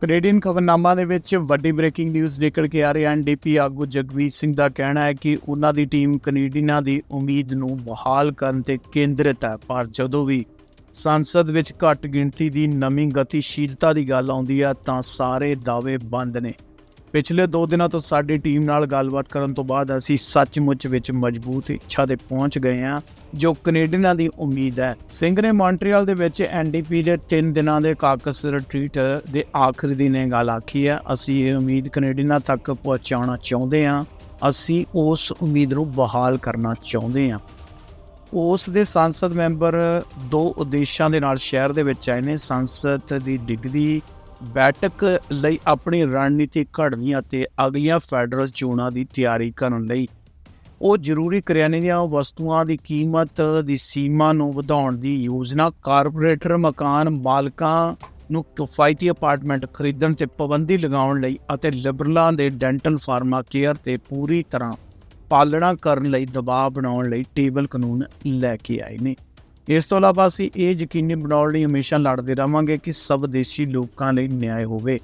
Canadian ਖਬਰਨਾਮਾ ਦੇ ਵਿੱਚ ਵੱਡੀ ਬ੍ਰੇਕਿੰਗ ਨਿਊਜ਼ ਨਿਕਲ ਕੇ ਆ ਰਹੀ ਹੈ। ਐਨਡੀਪੀ ਆਗੂ ਜਗਮੀਤ ਸਿੰਘ ਦਾ ਕਹਿਣਾ ਹੈ ਕਿ ਉਹਨਾਂ ਦੀ ਟੀਮ ਕੈਨੇਡੀਅਨਾਂ ਦੀ ਉਮੀਦ ਨੂੰ ਬਹਾਲ ਕਰਨ ਤੇ ਕੇਂਦਰਿਤ ਹੈ, ਪਰ ਜਦੋਂ ਵੀ ਸੰਸਦ ਵਿੱਚ ਘੱਟ ਗਿਣਤੀ ਦੀ ਨਵੀਂ ਗਤੀਸ਼ੀਲਤਾ ਦੀ ਗੱਲ ਆਉਂਦੀ ਹੈ ਤਾਂ ਸਾਰੇ ਦਾਅਵੇ ਬੰਦ ਨੇ। ਪਿਛਲੇ 2 ਦਿਨਾਂ ਤੋਂ ਸਾਡੀ ਟੀਮ ਨਾਲ ਗੱਲਬਾਤ ਕਰਨ ਤੋਂ ਬਾਅਦ ਅਸੀਂ ਸੱਚਮੁੱਚ ਵਿੱਚ ਮਜ਼ਬੂਤ ਇੱਛਾ ਤੇ ਪਹੁੰਚ ਗਏ ਹਾਂ, ਜੋ ਕੈਨੇਡੀਅਨਾਂ ਦੀ ਉਮੀਦ ਹੈ। ਸਿੰਘ ਨੇ ਮੌਂਟਰੀਅਲ ਦੇ ਵਿੱਚ ਐਨਡੀਪੀ ਦੇ 3 ਦਿਨਾਂ ਦੇ ਕਾਕਸ ਰਿਟਰੀਟ ਦੇ ਆਖਰੀ ਦਿਨ ਇਹ ਗੱਲ ਆਖੀ ਹੈ। ਅਸੀਂ ਇਹ ਉਮੀਦ ਕੈਨੇਡੀਅਨਾਂ ਤੱਕ ਪਹੁੰਚਾਉਣਾ ਚਾਹੁੰਦੇ ਹਾਂ। ਅਸੀਂ ਉਸ ਉਮੀਦ ਨੂੰ ਬਹਾਲ ਕਰਨਾ ਚਾਹੁੰਦੇ ਹਾਂ। ਉਸ ਦੇ ਸੰਸਦ ਮੈਂਬਰ ਦੋ ਉਦੇਸ਼ਾਂ ਦੇ ਨਾਲ ਸ਼ਹਿਰ ਦੇ ਵਿੱਚ ਆਏ ਨੇ। ਸੰਸਦ ਦੀ ਡਿਗਰੀ ਬੈਠਕ ਲਈ ਆਪਣੀ ਰਣਨੀਤੀ ਘੜਨੀ ਅਤੇ ਅਗਲੀਆਂ ਫੈਡਰਲ ਚੋਣਾਂ ਦੀ ਤਿਆਰੀ ਕਰਨ ਲਈ। ਉਹ ਜ਼ਰੂਰੀ ਕਰਿਆਨੇ ਦੀਆਂ ਵਸਤੂਆਂ ਦੀ ਕੀਮਤ ਦੀ ਸੀਮਾ ਨੂੰ ਵਧਾਉਣ ਦੀ ਯੋਜਨਾ, ਕਾਰਪੋਰੇਟਰ ਮਕਾਨ ਮਾਲਕਾਂ ਨੂੰ ਕਿਫਾਇਤੀ ਅਪਾਰਟਮੈਂਟ ਖਰੀਦਣ ਤੇ ਪਾਬੰਦੀ ਲਗਾਉਣ ਲਈ ਅਤੇ ਲਿਬਰਲਾਂ ਦੇ ਡੈਂਟਲ ਫਾਰਮਾ ਕੇਅਰ ਤੇ ਪੂਰੀ ਤਰ੍ਹਾਂ ਪਾਲਣਾ ਕਰਨ ਲਈ ਦਬਾਅ ਬਣਾਉਣ ਲਈ ਟੇਬਲ ਕਾਨੂੰਨ ਲੈ ਕੇ ਆਏ ਨੇ। ਇਸ ਤੋਂ ਇਲਾਵਾ ਅਸੀਂ ਇਹ ਯਕੀਨੀ ਬਣਾਉਣ ਲਈ ਹਮੇਸ਼ਾ ਲੜਦੇ ਰਹਾਂਗੇ ਕਿ ਸਭ ਦੇਸ਼ੀ ਲੋਕਾਂ ਲਈ ਨਿਆਂ ਹੋਵੇ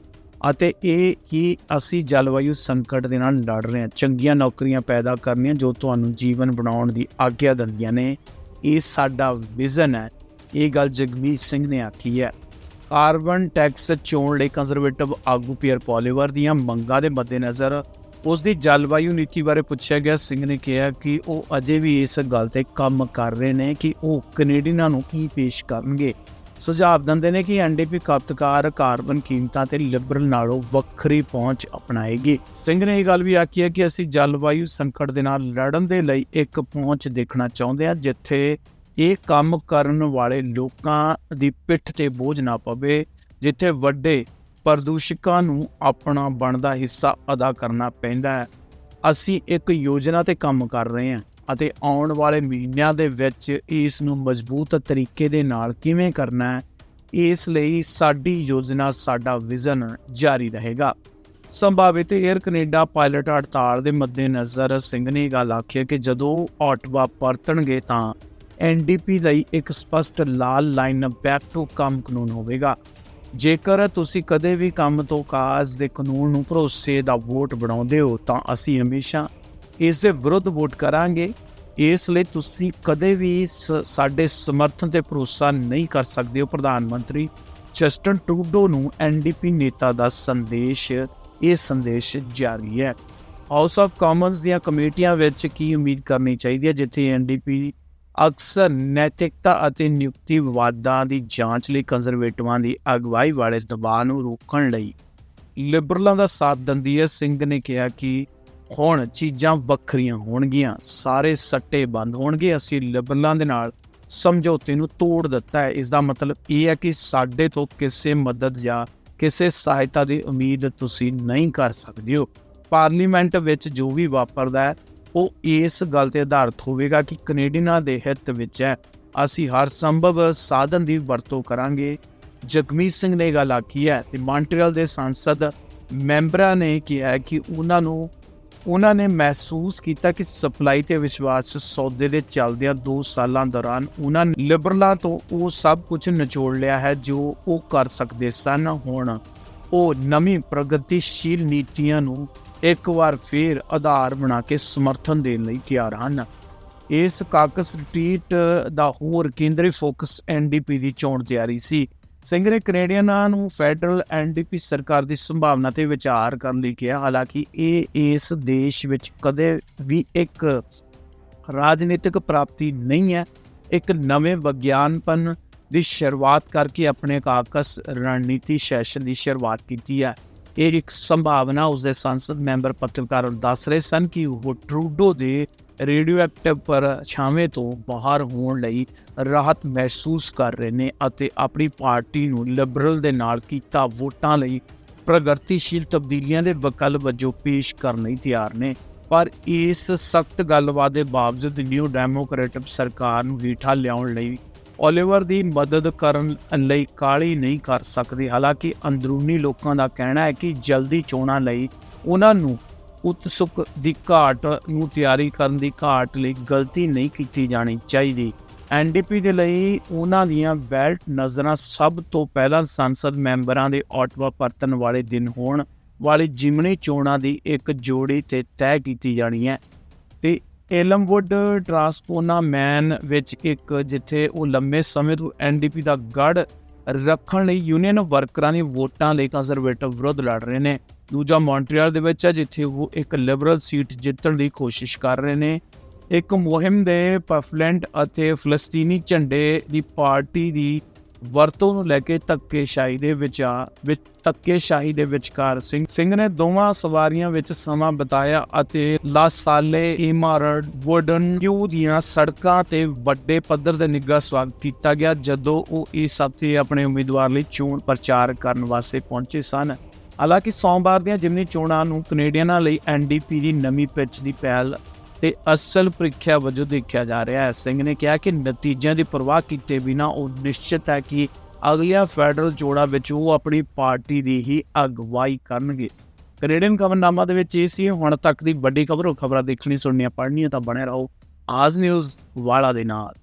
ਅਤੇ ਇਹ ਕਿ ਅਸੀਂ ਜਲਵਾਯੂ ਸੰਕਟ ਦੇ ਨਾਲ ਲੜ ਰਹੇ ਹਾਂ। ਚੰਗੀਆਂ ਨੌਕਰੀਆਂ ਪੈਦਾ ਕਰਨੀਆਂ ਜੋ ਤੁਹਾਨੂੰ ਜੀਵਨ ਬਣਾਉਣ ਦੀ ਆਗਿਆ ਦਿੰਦੀਆਂ ਨੇ। ਇਹ ਸਾਡਾ ਵਿਜ਼ਨ ਹੈ। ਇਹ ਗੱਲ ਜਗਮੀਤ ਸਿੰਘ ਨੇ ਆਖੀ ਹੈ। ਕਾਰਬਨ ਟੈਕਸ ਚੋਣ ਲਈ ਕੰਜ਼ਰਵੇਟਿਵ ਆਗੂ ਪੀਅਰ ਪੋਲੀਵਰ ਦੀਆਂ ਮੰਗਾਂ ਦੇ ਮੱਦੇਨਜ਼ਰ ਉਸ ਦੀ ਜਲਵਾਯੂ ਨੀਤੀ ਬਾਰੇ ਪੁੱਛਿਆ ਗਿਆ। ਸਿੰਘ ਨੇ ਕਿਹਾ ਕਿ ਉਹ ਅਜੇ ਵੀ ਇਸ ਗੱਲ ਤੇ ਕੰਮ ਕਰ ਰਹੇ ਨੇ ਕਿ ਉਹ ਕੈਨੇਡੀਅਨਾਂ ਨੂੰ ਕੀ ਪੇਸ਼ ਕਰਨਗੇ। ਸੁਝਾਅ ਦਿੰਦੇ ਨੇ ਕਿ ਐਨਡੀਪੀ ਖਪਤਕਾਰ ਕਾਰਬਨ ਕੀਮਤਾਂ ਤੇ ਲਿਬਰਲ ਨਾਲੋਂ ਵੱਖਰੀ ਪਹੁੰਚ ਅਪਣਾਏਗੀ। ਸਿੰਘ ਨੇ ਇਹ ਗੱਲ ਵੀ ਆਖੀ ਹੈ ਕਿ ਅਸੀਂ ਜਲਵਾਯੂ ਸੰਕਟ ਦੇ ਨਾਲ ਲੜਨ ਦੇ ਲਈ ਇੱਕ ਪਹੁੰਚ ਦੇਖਣਾ ਚਾਹੁੰਦੇ ਹਾਂ, ਜਿੱਥੇ ਇਹ ਕੰਮ ਕਰਨ ਵਾਲੇ ਲੋਕਾਂ ਦੀ ਪਿੱਠ ਤੇ ਬੋਝ ਨਾ ਪਵੇ, ਜਿੱਥੇ ਵੱਡੇ ਪ੍ਰਦੂਸ਼ਕਾਂ ਨੂੰ ਆਪਣਾ ਬਣਦਾ ਹਿੱਸਾ ਅਦਾ ਕਰਨਾ ਪੈਂਦਾ ਹੈ। ਅਸੀਂ ਇੱਕ ਯੋਜਨਾ ਤੇ ਕੰਮ ਕਰ ਰਹੇ ਹਾਂ ਅਤੇ ਆਉਣ ਵਾਲੇ ਮਹੀਨਿਆਂ ਦੇ ਵਿੱਚ ਇਸ ਨੂੰ ਮਜ਼ਬੂਤ ਤਰੀਕੇ ਦੇ ਨਾਲ ਕਿਵੇਂ ਕਰਨਾ ਹੈ, ਇਸ ਲਈ ਸਾਡੀ ਯੋਜਨਾ, ਸਾਡਾ ਵਿਜ਼ਨ ਜਾਰੀ ਰਹੇਗਾ। ਸੰਭਾਵਿਤ 에ਅਰ ਕੈਨੇਡਾ ਪਾਇਲਟ ਹੜਤਾਲ ਦੇ ਮੱਦੇਨਜ਼ਰ ਸਿੰਘ ਨੇ ਇਹ ਗੱਲ ਆਖੀ ਹੈ ਕਿ ਜਦੋਂ ਆਟਵਾ ਪਰਤਣਗੇ ਤਾਂ ਐਨਡੀਪੀ ਲਈ ਇੱਕ ਸਪਸ਼ਟ ਲਾਲ ਲਾਈਨ ਬੈਕ ਟੂ ਕੰਮ ਕਾਨੂੰਨ ਹੋਵੇਗਾ। ਜੇਕਰ ਤੁਸੀਂ ਕਦੇ ਵੀ ਕੰਮ ਤੋਂ ਕਾਜ਼ ਦੇ ਕਾਨੂੰਨ ਨੂੰ ਭਰੋਸੇ ਦਾ ਵੋਟ ਬਣਾਉਂਦੇ ਹੋ, ਤਾਂ ਅਸੀਂ ਹਮੇਸ਼ਾ ਇਸ ਦੇ ਵਿਰੁੱਧ ਵੋਟ ਕਰਾਂਗੇ। ਇਸ ਲਈ ਤੁਸੀਂ ਕਦੇ ਵੀ ਸ- ਸਾਡੇ ਸਮਰਥਨ ਤੇ ਭਰੋਸਾ ਨਹੀਂ ਕਰ ਸਕਦੇ ਹੋ। ਪ੍ਰਧਾਨ ਮੰਤਰੀ ਜਸਟਨ ਟਰੂਡੋ ਨੂੰ ਐਨਡੀਪੀ ਨੇਤਾ ਦਾ ਸੰਦੇਸ਼, ਇਹ ਸੰਦੇਸ਼ ਜਾਰੀ ਹੈ। ਹਾਊਸ ਆਫ ਕਾਮਨਸ ਦੀਆਂ ਕਮੇਟੀਆਂ ਵਿੱਚ ਕੀ ਉਮੀਦ ਕਰਨੀ ਚਾਹੀਦੀ ਹੈ? ਜਿੱਥੇ ਐਨਡੀਪੀ ਅਕਸਰ ਨੈਤਿਕਤਾ ਅਤੇ ਨਿਯੁਕਤੀ ਵਿਵਾਦਾਂ ਦੀ ਜਾਂਚ ਲਈ ਕੰਜ਼ਰਵੇਟਿਵਾਂ ਦੀ ਅਗਵਾਈ ਵਾਲੇ ਦਬਾਅ ਨੂੰ ਰੋਕਣ ਲਈ ਲਿਬਰਲਾਂ ਦਾ ਸਾਥ ਦਿੰਦੀ ਹੈ। ਸਿੰਘ ਨੇ ਕਿਹਾ ਕਿ ਹੁਣ ਚੀਜ਼ਾਂ ਵੱਖਰੀਆਂ ਹੋਣਗੀਆਂ, ਸਾਰੇ ਸੱਟੇ ਬੰਦ ਹੋਣਗੇ। ਅਸੀਂ ਲਿਬਰਲਾਂ ਦੇ ਨਾਲ ਸਮਝੌਤੇ ਨੂੰ ਤੋੜ ਦਿੱਤਾ ਹੈ। ਇਸ ਦਾ ਮਤਲਬ ਇਹ ਹੈ ਕਿ ਸਾਡੇ ਤੋਂ ਕਿਸੇ ਮਦਦ ਜਾਂ ਕਿਸੇ ਸਹਾਇਤਾ ਦੀ ਉਮੀਦ ਤੁਸੀਂ ਨਹੀਂ ਕਰ ਸਕਦੇ ਹੋ। ਪਾਰਲੀਮੈਂਟ ਵਿੱਚ ਜੋ ਵੀ ਵਾਪਰਦਾ ਹੈ ਉਹ ਇਸ ਗੱਲ ਤੇ ਆਧਾਰਿਤ ਹੋਵੇਗਾ ਕਿ ਕੈਨੇਡੀਅਨਾਂ ਦੇ ਹਿੱਤ ਵਿੱਚ ਹੈ। ਅਸੀਂ ਹਰ ਸੰਭਵ ਸਾਧਨ ਦੀ ਵਰਤੋਂ ਕਰਾਂਗੇ। ਜਗਮੀਤ ਸਿੰਘ ਨੇ ਇਹ ਗੱਲ ਆਖੀ ਹੈ ਤੇ ਮੌਂਟਰੀਅਲ ਦੇ ਸੰਸਦ ਮੈਂਬਰਾਂ ਨੇ ਕਿਹਾ ਕਿ ਉਹਨਾਂ ਨੂੰ, ਉਹਨਾਂ ਨੇ ਮਹਿਸੂਸ ਕੀਤਾ ਕਿ ਸਪਲਾਈ ਤੇ ਵਿਸ਼ਵਾਸ ਸੌਦੇ ਦੇ ਚੱਲਦਿਆਂ 2 ਸਾਲਾਂ ਦੌਰਾਨ ਉਹਨਾਂ ਨੇ ਲਿਬਰਲਾਂ ਤੋਂ ਉਹ ਸਭ ਕੁਝ ਨਿਚੋੜ ਲਿਆ ਹੈ ਜੋ ਉਹ ਕਰ ਸਕਦੇ ਸਨ। ਹੁਣ ਉਹ ਨਵੀਂ ਪ੍ਰਗਤੀਸ਼ੀਲ ਨੀਤੀਆਂ ਨੂੰ ਇੱਕ ਵਾਰ ਫੇਰ ਆਧਾਰ ਬਣਾ ਕੇ ਸਮਰਥਨ ਦੇਣ ਲਈ ਤਿਆਰ ਹਨ। ਇਸ ਕਾਕਸ ਰਿਟਰੀਟ ਦਾ ਹੋਰ ਕੇਂਦਰੀ ਫੋਕਸ ਐਨਡੀਪੀ ਦੀ ਚੋਣ ਤਿਆਰੀ ਸੀ। ਸਿੰਘ ਨੇ ਕੈਨੇਡੀਅਨਾਂ ਨੂੰ ਫੈਡਰਲ ਐਨਡੀਪੀ ਸਰਕਾਰ ਦੀ ਸੰਭਾਵਨਾ ਤੇ ਵਿਚਾਰ ਕਰਨ ਲਈ ਕਿਹਾ, ਹਾਲਾਂਕਿ ਇਹ ਇਸ ਦੇਸ਼ ਵਿੱਚ ਕਦੇ ਵੀ ਇੱਕ ਰਾਜਨੀਤਿਕ ਪ੍ਰਾਪਤੀ ਨਹੀਂ ਹੈ। ਇੱਕ ਨਵੇਂ ਵਿਗਿਆਨਪਨ ਦੀ ਸ਼ੁਰੂਆਤ ਕਰਕੇ ਆਪਣੇ ਕਾਕਸ ਰਣਨੀਤੀ ਸੈਸ਼ਨ ਦੀ ਸ਼ੁਰੂਆਤ ਕੀਤੀ ਹੈ। ਇਹ ਇੱਕ ਸੰਭਾਵਨਾ ਉਸਦੇ ਸੰਸਦ ਮੈਂਬਰ ਪੱਤਰਕਾਰਾਂ ਨੂੰ ਦੱਸ ਰਹੇ ਸਨ ਕਿ ਉਹ ਟਰੂਡੋ ਦੇ ਰੇਡੀਓ ਐਕਟਿਵ ਪਰ ਛਾਵੇਂ ਤੋਂ ਬਾਹਰ ਹੋਣ ਲਈ ਰਾਹਤ ਮਹਿਸੂਸ ਕਰ ਰਹੇ ਨੇ ਅਤੇ ਆਪਣੀ ਪਾਰਟੀ ਨੂੰ ਲਿਬਰਲ ਦੇ ਨਾਲ ਕੀਤਾ ਵੋਟਾਂ ਲਈ ਪ੍ਰਗਤੀਸ਼ੀਲ ਤਬਦੀਲੀਆਂ ਦੇ ਵਕਲ ਵਜੋਂ ਪੇਸ਼ ਕਰਨ ਲਈ ਤਿਆਰ ਨੇ। ਪਰ ਇਸ ਸਖਤ ਗੱਲਬਾਤ ਦੇ ਬਾਵਜੂਦ ਨਿਊ ਡੈਮੋਕ੍ਰੈਟਿਕ ਸਰਕਾਰ ਨੂੰ ਹੀਠਾ ਲਿਆਉਣ ਲਈ ਓਲੀਵਰ ਦੀ ਮਦਦ ਕਰਨ ਲਈ ਕਾਲੀ ਨਹੀਂ ਕਰ ਸਕਦੇ। ਹਾਲਾਂਕਿ ਅੰਦਰੂਨੀ ਲੋਕਾਂ ਦਾ ਕਹਿਣਾ ਹੈ ਕਿ ਜਲਦੀ ਚੋਣਾਂ ਲਈ ਉਹਨਾਂ ਨੂੰ ਉਤਸੁਕ ਦੀ ਘਾਟ ਨੂੰ ਤਿਆਰੀ ਕਰਨ ਦੀ ਘਾਟ ਲਈ ਗਲਤੀ ਨਹੀਂ ਕੀਤੀ ਜਾਣੀ ਚਾਹੀਦੀ। ਐਨਡੀਪੀ ਦੇ ਲਈ ਉਹਨਾਂ ਦੀਆਂ ਬੈਲਟ ਨਜ਼ਰਾਂ ਸਭ ਤੋਂ ਪਹਿਲਾਂ ਸੰਸਦ ਮੈਂਬਰਾਂ ਦੇ ਆਟਵਾ ਪਰਤਨ ਵਾਲੇ ਦਿਨ ਹੋਣ ਵਾਲੀ ਜਿਮਨੀ ਚੋਣਾਂ ਦੀ ਇੱਕ ਜੋੜੀ ਤੇ ਤੈਅ ਕੀਤੀ ਜਾਣੀ ਹੈ। ਤੇ ਏਲਮਵੁੱਡ ਟਰਾਂਸਪੋਨਾ ਮੈਨ ਵਿੱਚ ਇੱਕ ਜਿੱਥੇ ਉਹ ਲੰਮੇ ਸਮੇਂ ਤੋਂ ਐਨਡੀਪੀ ਦਾ ਗੜ ਰੱਖਣ ਲਈ ਯੂਨੀਅਨ ਵਰਕਰਾਂ ਦੀ ਵੋਟਾਂ ਲਈ ਕੰਜ਼ਰਵੇਟਿਵ ਵਿਰੁੱਧ ਲੜ ਰਹੇ ਨੇ। ਦੂਜਾ ਮੌਂਟਰੀਅਲ ਦੇ ਵਿੱਚ ਹੈ, ਜਿੱਥੇ ਉਹ ਇੱਕ ਲਿਬਰਲ ਸੀਟ ਜਿੱਤਣ ਦੀ ਕੋਸ਼ਿਸ਼ ਕਰ ਰਹੇ ਨੇ। ਇੱਕ ਮੁਹਿੰਮ ਦੇ ਪਫਲੈਂਟ ਅਤੇ ਫਲਸਤੀਨੀ ਝੰਡੇ ਦੀ ਪਾਰਟੀ ਦੀ ਵਰਤੋਂ ਨੂੰ ਲੈ ਕੇ ਧੱਕੇਸ਼ਾਹੀ ਦੇ ਵਿਚਾਰ ਵਿੱਚ ਧੱਕੇਸ਼ਾਹੀ ਦੇ ਵਿਚਕਾਰ ਸਿੰਘ ਸਿੰਘ ਨੇ ਦੋਵਾਂ ਸਵਾਰੀਆਂ ਵਿੱਚ ਸਮਾਂ ਬਿਤਾਇਆ ਅਤੇ ਲਾਸਾਲੇ ਇਮਾਰਤ ਵੁਡਨ ਕਿਊ ਦੀਆਂ ਸੜਕਾਂ ਤੇ ਵੱਡੇ ਪੱਧਰ ਤੇ ਨਿੱਘਾ ਸਵਾਗਤ ਕੀਤਾ ਗਿਆ, ਜਦੋਂ ਉਹ ਇਸ ਹਫ਼ਤੇ ਆਪਣੇ ਉਮੀਦਵਾਰ ਲਈ ਚੋਣ ਪ੍ਰਚਾਰ ਕਰਨ ਵਾਸਤੇ ਪਹੁੰਚੇ ਸਨ। ਹਾਲਾਂਕਿ ਸੋਮਵਾਰ ਦੀਆਂ ਜਿਮਨੀ ਚੋਣਾਂ ਨੂੰ ਕੈਨੇਡੀਅਨਾਂ ਲਈ ਐਨਡੀਪੀ ਦੀ ਨਵੀਂ ਪਿੱਚ ਦੀ ਪਹਿਲ ਤੇ ਅਸਲ ਪ੍ਰੀਖਿਆ ਵਜੋਂ ਦੇਖਿਆ ਜਾ ਰਿਹਾ ਹੈ। ਸਿੰਘ ਨੇ ਕਿਹਾ ਕਿ ਨਤੀਜਿਆਂ ਦੀ ਪਰਵਾਹ ਕੀਤੇ ਬਿਨਾਂ ਉਹ ਨਿਸ਼ਚਿਤ ਹੈ ਕਿ ਅਗਲੀਆਂ ਫੈਡਰਲ ਚੋਣਾਂ ਵਿੱਚ ਉਹ ਆਪਣੀ ਪਾਰਟੀ ਦੀ ਹੀ ਅਗਵਾਈ ਕਰਨਗੇ। ਕੈਨੇਡੀਅਨ ਖਬਰਨਾਮਾ ਦੇ ਵਿੱਚ ਇਹ ਸੀ, ਹੁਣ ਤੱਕ ਦੀ ਵੱਡੀ ਖਬਰੋ ਖਬਰਾਂ ਦੇਖਣੀ ਸੁਣਨੀਆਂ, ਪੜ੍ਹਨੀਆਂ ਤਾਂ ਬਣੇ ਰਹੋ। ਆਜ ਨਿਊਜ਼ ਵਾਲਾ ਦੇ ਨਾਲ।